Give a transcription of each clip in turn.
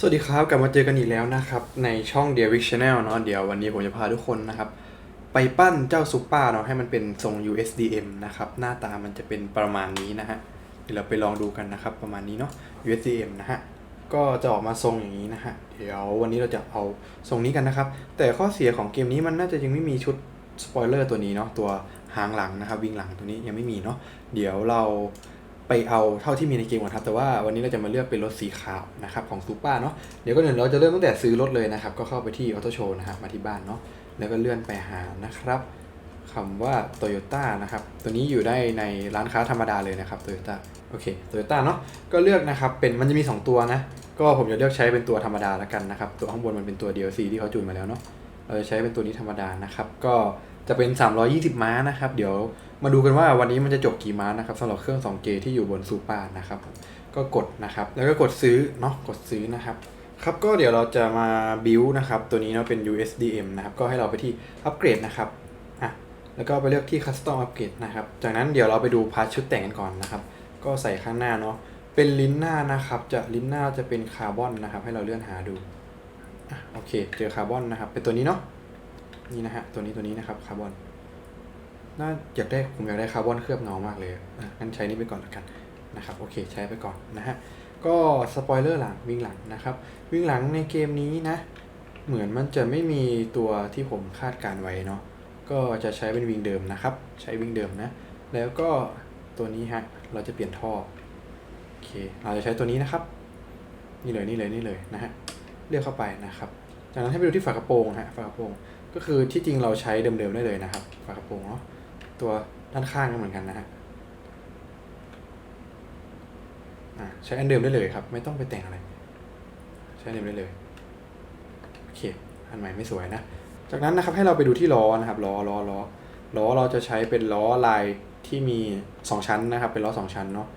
สวัสดีครับ กลับมาเจอกันอีกแล้วนะครับ ในช่อง d e r i c Channel เนาะเดี๋ยววันนี้ผมจะพาทุกคนนะครับ ไปปั้นเจ้าซุปเปอร์เนาะให้มันเป็นทรง USDM นะครับ หน้าตามันจะเป็นประมาณนี้นะฮะ เดี๋ยวเราไปลองดูกันนะครับ ประมาณนี้เนาะ USDM นะฮะ ก็จะออกมาทรงอย่างนี้นะฮะ เดี๋ยววันนี้เราจะเอาทรงนี้กันนะครับ แต่ข้อเสียของเกมนี้มันน่าจะยังไม่มีชุดสปอยเลอร์ตัวนี้เนาะตัวหางหลังนะครับวิ่งหลังตัวนี้ยังไม่มีเนาะเดี๋ยวเรา ไปเอาเท่าที่มีในเกมก่อนครับ แต่ว่าวันนี้เราจะมาเลือกเป็นรถสีขาวนะครับของซูเปอร์เนาะเดี๋ยวก็เดี๋ยวเราจะเริ่มตั้งแต่ซื้อรถเลยนะครับ ก็เข้าไปที่ออโต้โชว์นะครับมาที่บ้านเนาะแล้วก็เลื่อนไปหานะครับคำว่า Toyota นะครับ ตัวนี้อยู่ได้ในร้านค้าธรรมดาเลยนะครับ Toyota โอเค Toyota เนาะก็เลือกนะครับเป็นมันจะมี 2 ตัวนะ ก็ผมจะเลือกใช้เป็นตัวธรรมดาแล้วกันนะครับ ตัวข้างบนมันเป็นตัว DLC ที่เขาจูนมาแล้วเนาะเราจะใช้เป็นตัวนี้ธรรมดานะครับ ก็ จะเป็น 320 ม้านะครับ เดี๋ยวมาดูกันว่าวันนี้มันจะจบกี่ม้านะครับสำหรับเครื่อง 2J ที่อยู่บนซูเปอร์นะครับ ก็กดนะครับ แล้วก็กดซื้อเนาะกดซื้อนะครับครับก็เดี๋ยวเราจะมาบิวนะครับตัวนี้เนาะเป็น USDM นะครับก็ให้เราไปที่อัปเกรดนะครับอะแล้วก็ไปเลือกที่ Custom Upgrade นะครับ จากนั้นเดี๋ยวเราไปดูพาร์ทชุดแต่งกันก่อนนะครับ ก็ใส่ข้างหน้าเนาะเป็นลิ้นหน้านะครับ จะลิ้นหน้าจะเป็นคาร์บอนนะครับ ให้เราเลื่อนหาดูอะโอเค เจอคาร์บอนนะครับ เป็นตัวนี้เนาะ นี่นะฮะตัวนี้ตัวนี้นะครับคาร์บอนน่าอยากได้ผมอยากได้คาร์บอนเคลือบเงามากเลยอะงั้นใช้นี่ไปก่อนแล้วกันนะครับโอเคใช้ไปก่อนนะฮะก็สปอยเลอร์หลังวิ่งหลังนะครับ วิ่งหลังในเกมนี้นะ เหมือนมันจะไม่มีตัวที่ผมคาดการไว้เนาะก็จะใช้เป็นวิ่งเดิมนะครับ ใช้วิ่งเดิมนะ แล้วก็ตัวนี้ฮะเราจะเปลี่ยนท่อโอเคเราจะใช้ตัวนี้นะครับ นี่เลยนี่เลยนี่เลยนะฮะเลือกเข้าไปนะครับ จากนั้นให้ไปดูที่ฝากระโปรงฮะฝากระโปรง ก็คือที่จริงเราใช้เดิมๆได้เลยนะครับฝากระโปรงเนาะตัวด้านข้างก็เหมือนกันนะฮะอะใช้อันเดิมได้เลยครับ ไม่ต้องไปแต่งอะไร ใช้อันเดิมได้เลยโอเคอันใหม่ไม่สวยนะ จากนั้นนะครับให้เราไปดูที่ล้อนะครับล้อล้อล้อล้อเราจะใช้เป็นล้อลายที่มี 2 ชั้นนะครับ เป็นล้อ 2 ชั้นเนาะ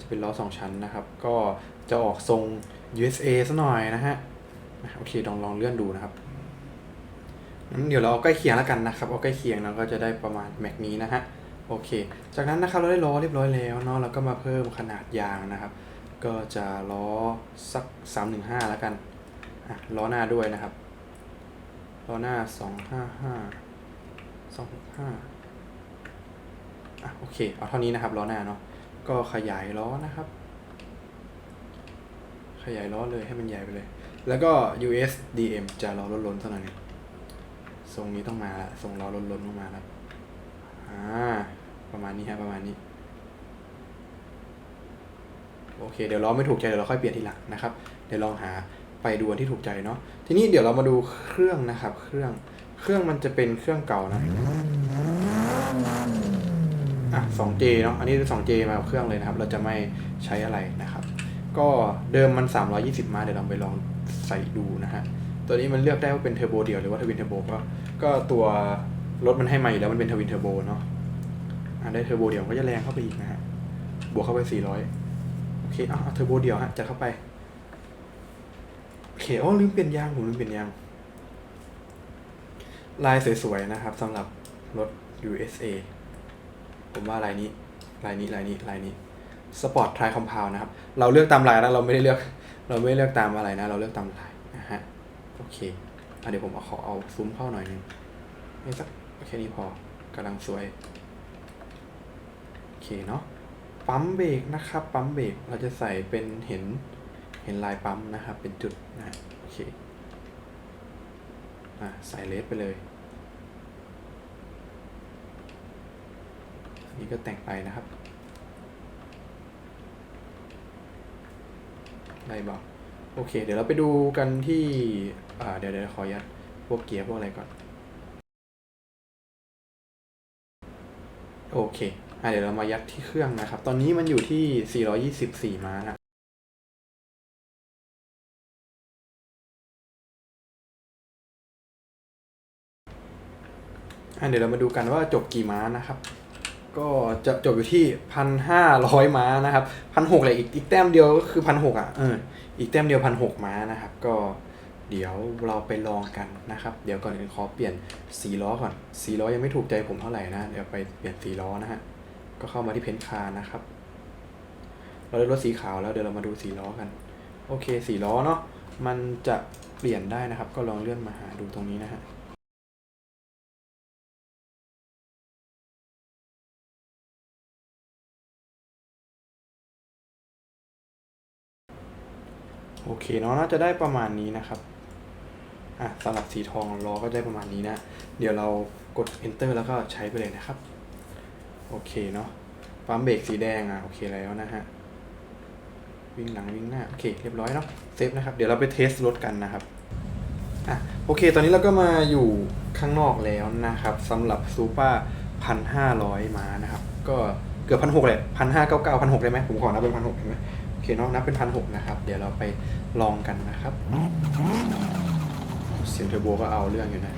จะเป็นล้อ 2 ชั้นนะครับ ก็จะออกทรง USA ซะหน่อยนะฮะโอเคลองลองเลื่อนดูนะครับ เดี๋ยวเราเอาใกล้เคียงแล้วกันนะครับเอาใกล้เคียงเราก็จะได้ประมาณแม็กนี้นะฮะโอเค จากนั้นนะครับเราได้ล้อเรียบร้อยแล้วเนาะเราก็มาเพิ่มขนาดยางนะครับ ก็จะล้อสัก 315 แล้วกันล้อหน้าด้วยนะครับล้อหน้า 255 265อะโอเคเอาเท่านี้นะครับล้อหน้าเนาะก็ขยายล้อนะครับ ขยายล้อเลยให้มันใหญ่ไปเลย แล้วก็ US DM จะล้อล้นๆสักหน่อยหนึง ทรงนี้ต้องมาละทรงล้อล้นๆต้องมาแล้วอ่าประมาณนี้ฮะประมาณนี้ โอเค เดี๋ยวล้อไม่ถูกใจเดี๋ยวเราค่อยเปลี่ยนทีหลังนะครับ เดี๋ยวลองหาไปดูอันที่ถูกใจเนาะทีนี้เดี๋ยวเรามาดูเครื่องนะครับ เครื่องเครื่องมันจะเป็นเครื่องเก่านะอะ 2J เนาะอันนี้ 2J มาเครื่องเลยนะครับ เราจะไม่ใช้อะไรนะครับ ก็เดิมมัน 320 มาเดี๋ยวเราไปลองใส่ดูนะฮะ ตัวนี้มันเลือกได้ว่าเป็นเทอร์โบเดียวหรือว่าทวินเทอร์โบก็ก็ตัวรถมันให้มาอยู่แล้วมันเป็นทวินเทอร์โบเนาะอ่าได้เทอร์โบเดียวก็จะแรงเข้าไปอีกนะฮะ บวกเข้าไป 400 โอเคเอาเอาเทอร์โบเดียวฮะจะเข้าไป โอเคอ๋อลืมเปลี่ยนยางผมลืมเปลี่ยนยาง ลายสวยๆนะครับสำหรับรถ USA ผมว่าลายนี้ลายนี้ลายนี้ลายนี้สปอร์ตทรายคอมเพลนะครับ เราเลือกตามลายนะเราไม่ได้เลือก เราไม่ได้เลือกตามอะไรนะ เราเลือกตามลายนะฮะ โอเคอะเดี๋ยวผมเอาขอเอาซูมเข้าหน่อยหนึงให้สักแค่นี้พอกำลังสวย โอเคเนาะปั๊มเบรกนะครับ ปั๊มเบรกเราจะใส่เป็นเห็นเห็นลายปั๊มนะครับ เป็นจุดนะโอเคอะใส่เลสไปเลยนนี้ก็แต่งไปนะครับได้บอกโอเค เดี๋ยวเราไปดูกันที่ อ่าเดี๋ยวเดี๋ยวขอยัดพวกเกียร์พวกอะไรก่อน โอเคอ่าเดี๋ยวเรามายัดที่เครื่องนะครับ ตอนนี้มันอยู่ที่ 424 ม้านะอ่าเดี๋ยวเรามาดูกันว่าจบกี่ม้านะครับ ก็จะจบอยู่ที่พันห้าร้อยม้านะครับพันหกเลยอีกอีกแต้มเดียวก็คือพันหกอะเอออีกแต้มเดียวพันหกม้านะครับ ก็ เดี๋ยวเราไปลองกันนะครับ เดี๋ยวก่อนอื่นขอเปลี่ยนสีล้อก่อนสีล้อยังไม่ถูกใจผมเท่าไหร่นะ เดี๋ยวไปเปลี่ยนสีล้อนะฮะ ก็เข้ามาที่เพนคาร์นะครับ เราได้รถสีขาวแล้วเดี๋ยวเรามาดูสีล้อกัน โอเคสีล้อเนาะ มันจะเปลี่ยนได้นะครับ ก็ลองเลื่อนมาหาดูตรงนี้นะฮะโอเคเนาะน่าจะได้ประมาณนี้นะครับ อะสลับสีทองล้อก็ได้ประมาณนี้นะ เดี๋ยวเรากด enter แล้วก็ใช้ไปเลยนะครับ โอเคเนาะปั๊มเบรกสีแดงอะโอเคแล้วนะฮะวิ่งหลังวิ่งหน้าโอเคเรียบร้อยเนาะเซฟนะครับ เดี๋ยวเราไปเทสรถกันนะครับอะโอเค ตอนนี้เราก็มาอยู่ข้างนอกแล้วนะครับสำหรับซูเปอร์พันห้าร้อยมานะครับ ก็เกือบพันหกเลยพันห้าเก้าเก้าพันหกได้ไหมผมขอนับเป็นพันหกได้ไหมโอเคเนาะนับเป็นพันหกนะครับ เดี๋ยวเราไปลองกันนะครับ เสียงเทอร์โบก็เอาเรื่องอยู่นะ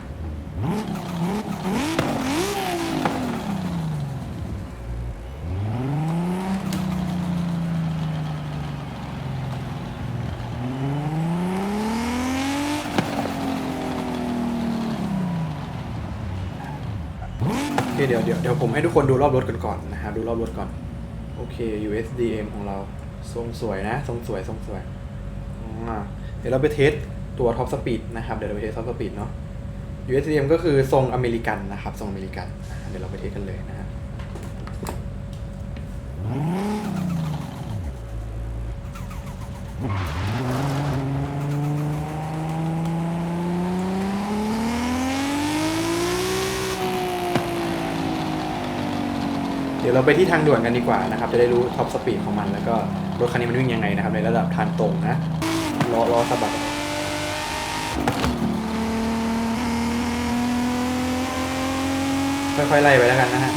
โอเคเดี๋ยวเดี๋ยวเดี๋ยวผมให้ทุกคนดูรอบรถกันก่อนนะฮะดูรอบรถก่อน โอเค USDM ของเรา ทรงสวยนะ ทรงสวย ทรงสวยอ่าเดี๋ยวเราไปเทส ตัวท็อปสปีดนะครับ เดี๋ยวเราไปเทสท็อปสปีดเนาะ USDM ก็คือทรงอเมริกันนะครับ ทรงอเมริกัน เดี๋ยวเราไปเทสกันเลยนะฮะเดี๋ยวเราไปที่ทางด่วนกันดีกว่านะครับ จะได้รู้ท็อปสปีดของมัน แล้วก็รถคันนี้มันวิ่งยังไงนะครับ ในระดับทางตรงนะล้อล้อสะบัด ค่อยๆไล่ไปแล้วกันนะฮะ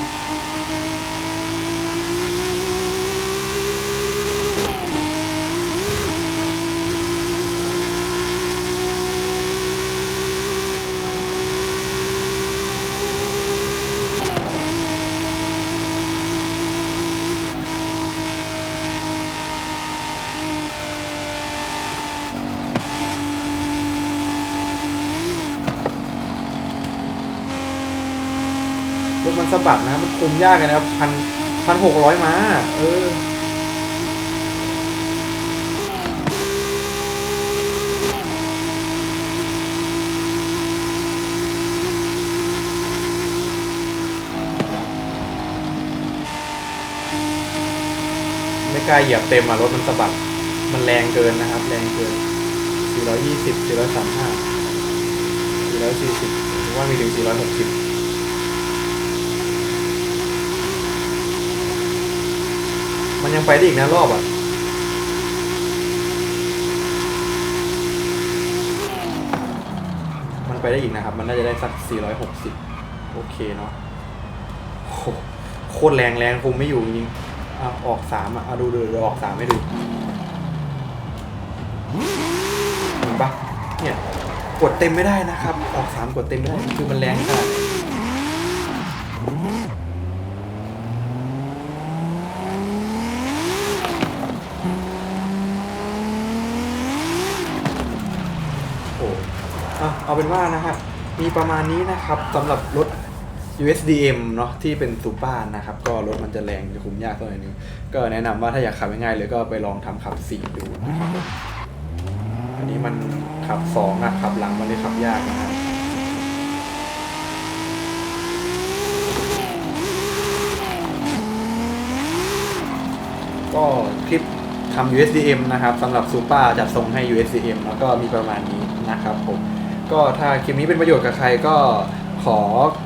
มันสะบัดนะ มันคุมยากเลยนะครับพันพันหกร้อยม้า เออไม่กล้าเหยียบเต็มอะ รถมันสะบัด มันแรงเกินนะครับ แรงเกิน 420 435 440หรือว่ามีถึง460 มันยังไปได้อีกนะรอบอะมันไปได้อีกนะครับ มันน่าจะได้สัก 460 โอเคเนาะโคตรแรงแรงคุมไม่อยู่จริงอะออกสามอะเอาดูดูเดออกสามให้ดูเห็นปะเนี่ยกดเต็มไม่ได้นะครับ ออกสามกดเต็มไม่ได้คือมันแรงขนาดไหนโอ้อะ เอาเป็นว่านะครับมีประมาณนี้นะครับสำหรับรถ USDM เนาะที่เป็นซูเปอร์นะครับ ก็รถมันจะแรงจะคุมยากสักหน่อยนึงก็แนะนำว่าถ้าอยากขับง่ายๆเลยก็ไปลองทำขับสี่ดูนะครับอันนี้มันขับสองอะขับหลังมันเลยขับยากนะครับก็คลิปทำ USDM นะครับสำหรับซูเปอร์จัดทรงให้ USDM แล้วก็มีประมาณนี้นะครับผม ก็ถ้าคลิปนี้เป็นประโยชน์กับใครก็ขอ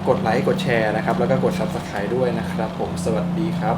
กดไลค์กดแชร์นะครับ แล้วก็กด Subscribe ด้วยนะครับ ผมสวัสดีครับ